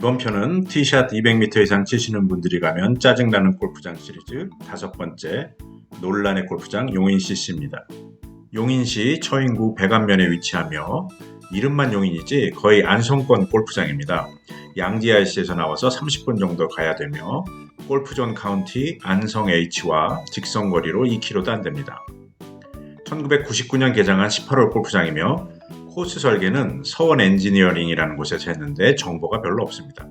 이번 편은 티샷 200m 이상 치시는 분들이 가면 짜증나는 골프장 시리즈 다섯 번째 논란의 골프장 용인CC입니다. 용인시 처인구 백안면에 위치하며 이름만 용인이지 거의 안성권 골프장입니다. 양지IC에서 나와서 30분 정도 가야 되며 골프존 카운티 안성 H와 직선거리로 2km도 안 됩니다. 1999년 개장한 18홀 골프장이며 코스 설계는 서원 엔지니어링이라는 곳에서 했는데 정보가 별로 없습니다.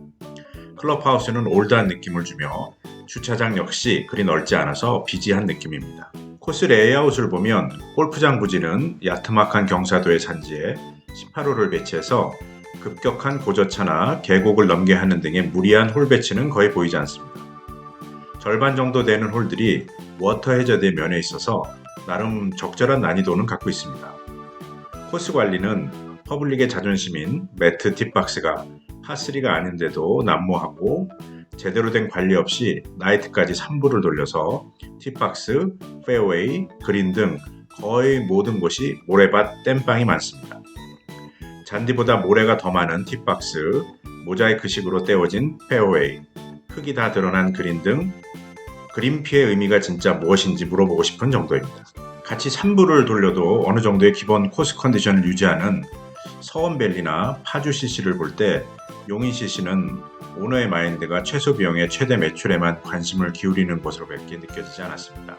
클럽하우스는 올드한 느낌을 주며 주차장 역시 그리 넓지 않아서 비지한 느낌입니다. 코스 레이아웃을 보면 골프장 부지는 야트막한 경사도의 산지에 18홀을 배치해서 급격한 고저차나 계곡을 넘게 하는 등의 무리한 홀 배치는 거의 보이지 않습니다. 절반 정도 되는 홀들이 워터 해저드의 면에 있어서 나름 적절한 난이도는 갖고 있습니다. 코스 관리는 퍼블릭의 자존심인 매트 팁박스가 파3가 아닌데도 난무하고 제대로 된 관리 없이 나이트까지 3부를 돌려서 팁박스, 페어웨이, 그린 등 거의 모든 곳이 모래밭 땜빵이 많습니다. 잔디보다 모래가 더 많은 팁박스, 모자이크식으로 떼어진 페어웨이, 흙이 다 드러난 그린 등 그린피의 의미가 진짜 무엇인지 물어보고 싶은 정도입니다. 같이 3부를 돌려도 어느 정도의 기본 코스 컨디션을 유지하는 서원밸리나 파주 CC를 볼 때 용인 CC는 오너의 마인드가 최소 비용의 최대 매출에만 관심을 기울이는 것으로밖에 느껴지지 않았습니다.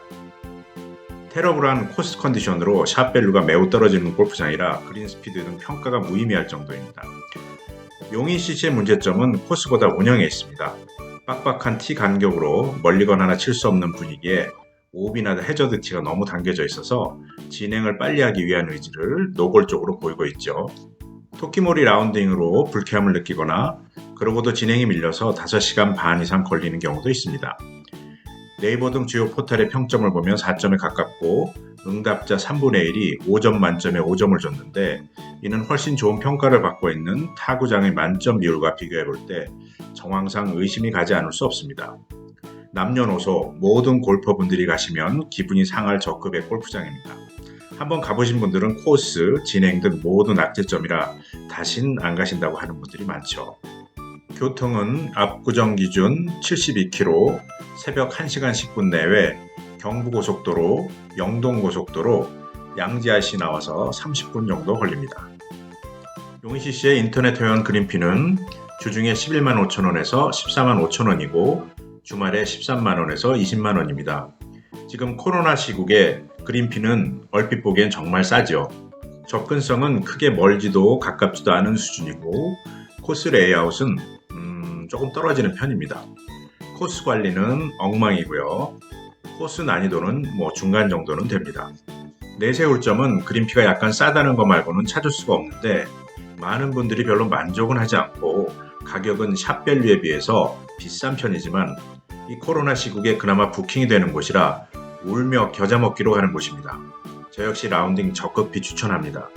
테러블한 코스 컨디션으로 샷 밸류가 매우 떨어지는 골프장이라 그린 스피드 등 평가가 무의미할 정도입니다. 용인 CC의 문제점은 코스보다 운영에 있습니다. 빡빡한 티 간격으로 멀리거나 칠 수 없는 분위기에 오비나 해저드 티가 너무 당겨져 있어서 진행을 빨리 하기 위한 의지를 노골적으로 보이고 있죠. 토끼몰이 라운딩으로 불쾌함을 느끼거나 그러고도 진행이 밀려서 5시간 반 이상 걸리는 경우도 있습니다. 네이버 등 주요 포털의 평점을 보면 4점에 가깝고 응답자 3분의 1이 5점 만점에 5점을 줬는데 이는 훨씬 좋은 평가를 받고 있는 타구장의 만점 비율과 비교해 볼 때 정황상 의심이 가지 않을 수 없습니다. 남녀노소 모든 골퍼분들이 가시면 기분이 상할 저급의 골프장입니다. 한번 가보신 분들은 코스, 진행 등 모든 악재점이라 다신 안 가신다고 하는 분들이 많죠. 교통은 압구정 기준 72km, 새벽 1시간 10분 내외, 경부고속도로, 영동고속도로, 양지IC 나와서 30분 정도 걸립니다. 용인CC의 인터넷 회원 그린피는 주중에 11만 5천원에서 14만 5천원이고 주말에 13만원에서 20만원입니다. 지금 코로나 시국에 그린피는 얼핏 보기엔 정말 싸죠. 접근성은 크게 멀지도 가깝지도 않은 수준이고 코스 레이아웃은 음, 조금 떨어지는 편입니다. 코스 관리는 엉망이고요. 코스 난이도는 뭐 중간 정도는 됩니다. 내세울 점은 그린피가 약간 싸다는 것 말고는 찾을 수가 없는데 많은 분들이 별로 만족은 하지 않고 가격은 샵밸류에 비해서 비싼 편이지만 이 코로나 시국에 그나마 부킹이 되는 곳이라 울며 겨자 먹기로 가는 곳입니다. 저 역시 라운딩 적극 비추천합니다.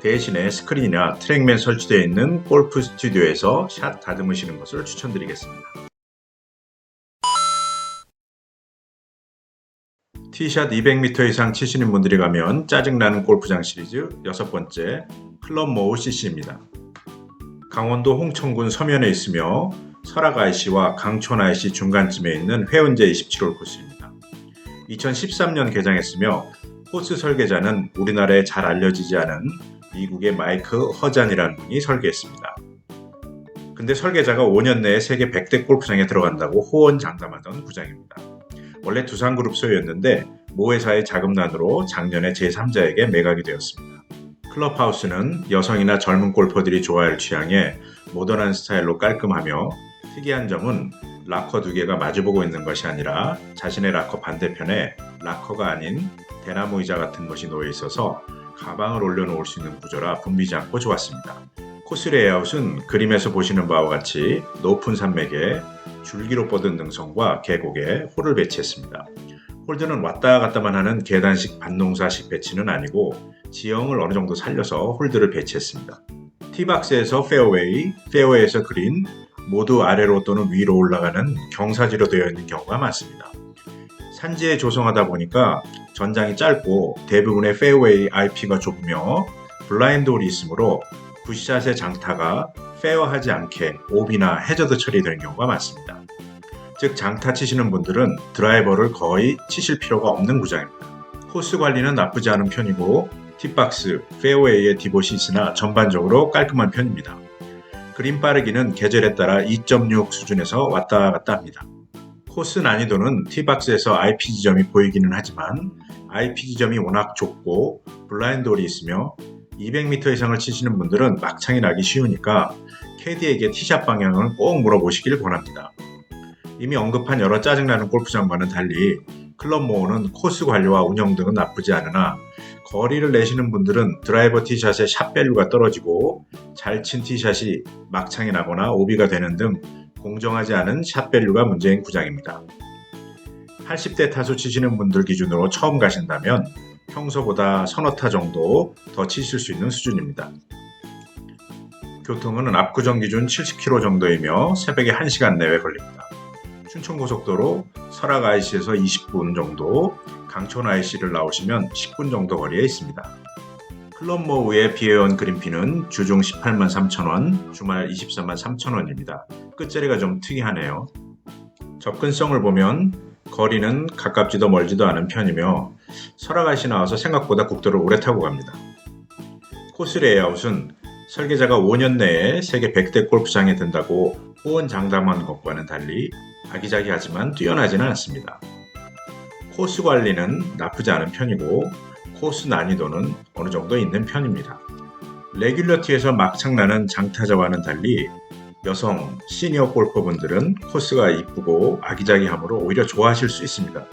대신에 스크린이나 트랙맨 설치되어 있는 골프 스튜디오에서 샷 다듬으시는 것을 추천드리겠습니다. 티샷 200m 이상 치시는 분들이 가면 짜증나는 골프장 시리즈 여섯 번째 클럽 모우 CC입니다. 강원도 홍천군 서면에 있으며 설악 IC와 강촌 IC 중간쯤에 있는 회원제 27홀 코스입니다. 2013년 개장했으며 코스 설계자는 우리나라에 잘 알려지지 않은 미국의 마이크 허잔이라는 분이 설계했습니다. 근데 설계자가 5년 내에 세계 100대 골프장에 들어간다고 호언장담하던 구장입니다. 원래 두산그룹 소유였는데 모 회사의 자금난으로 작년에 제3자에게 매각이 되었습니다. 클럽하우스는 여성이나 젊은 골퍼들이 좋아할 취향의 모던한 스타일로 깔끔하며 특이한 점은 락커 두 개가 마주보고 있는 것이 아니라 자신의 락커 반대편에 락커가 아닌 대나무 의자 같은 것이 놓여 있어서 가방을 올려놓을 수 있는 구조라 붐비지 않고 좋았습니다. 코스 레이아웃은 그림에서 보시는 바와 같이 높은 산맥에 줄기로 뻗은 능선과 계곡에 홀을 배치했습니다. 홀드는 왔다 갔다만 하는 계단식 반농사식 배치는 아니고 지형을 어느 정도 살려서 홀드를 배치했습니다. 티박스에서 페어웨이, 페어웨이에서 그린, 모두 아래로 또는 위로 올라가는 경사지로 되어 있는 경우가 많습니다. 산지에 조성하다 보니까 전장이 짧고 대부분의 페어웨이 IP가 좁으며 블라인드 홀이 있으므로 굿샷의 장타가 페어하지 않게 오비나 해저드 처리되는 경우가 많습니다. 즉 장타 치시는 분들은 드라이버를 거의 치실 필요가 없는 구장입니다. 코스 관리는 나쁘지 않은 편이고 팁박스, 페어웨이의 디봇이 있으나 전반적으로 깔끔한 편입니다. 그린 빠르기는 계절에 따라 2.6 수준에서 왔다 갔다 합니다. 코스 난이도는 티박스에서 IP 지점이 보이기는 하지만 IP 지점이 워낙 좁고 블라인드 홀이 있으며 200m 이상을 치시는 분들은 막창이 나기 쉬우니까 캐디에게 티샷 방향을 꼭 물어보시길 권합니다. 이미 언급한 여러 짜증나는 골프장과는 달리 클럽 모어는 코스 관리와 운영 등은 나쁘지 않으나 거리를 내시는 분들은 드라이버 티샷의 샷 밸류가 떨어지고 잘 친 티샷이 막창이 나거나 오비가 되는 등 공정하지 않은 샷 밸류가 문제인 구장입니다. 80대 타수 치시는 분들 기준으로 처음 가신다면 평소보다 서너 타 정도 더 치실 수 있는 수준입니다. 교통은 압구정 기준 70km 정도이며 새벽에 1시간 내외 걸립니다. 춘천고속도로 설악 IC에서 20분 정도, 강촌 IC를 나오시면 10분 정도 거리에 있습니다. 클럽모우의 비회원 그린피는 주중 18만 3천원, 주말 24만 3천원입니다. 끝자리가 좀 특이하네요. 접근성을 보면 거리는 가깝지도 멀지도 않은 편이며 설악아시 나와서 생각보다 국도를 오래 타고 갑니다. 코스 레이아웃은 설계자가 5년 내에 세계 100대 골프장에 든다고 호언장담한 것과는 달리 아기자기하지만 뛰어나지는 않습니다. 코스 관리는 나쁘지 않은 편이고 코스 난이도는 어느 정도 있는 편입니다. 레귤러티에서 막창 나는 장타자와는 달리 여성 시니어 골퍼분들은 코스가 이쁘고 아기자기함으로 오히려 좋아하실 수 있습니다.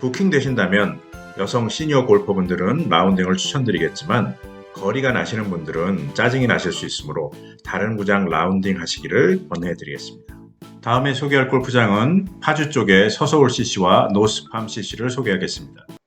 부킹 되신다면 여성 시니어 골퍼분들은 라운딩을 추천드리겠지만 거리가 나시는 분들은 짜증이 나실 수 있으므로 다른 구장 라운딩 하시기를 권해드리겠습니다. 다음에 소개할 골프장은 파주 쪽의 서서울 CC와 노스팜 CC를 소개하겠습니다.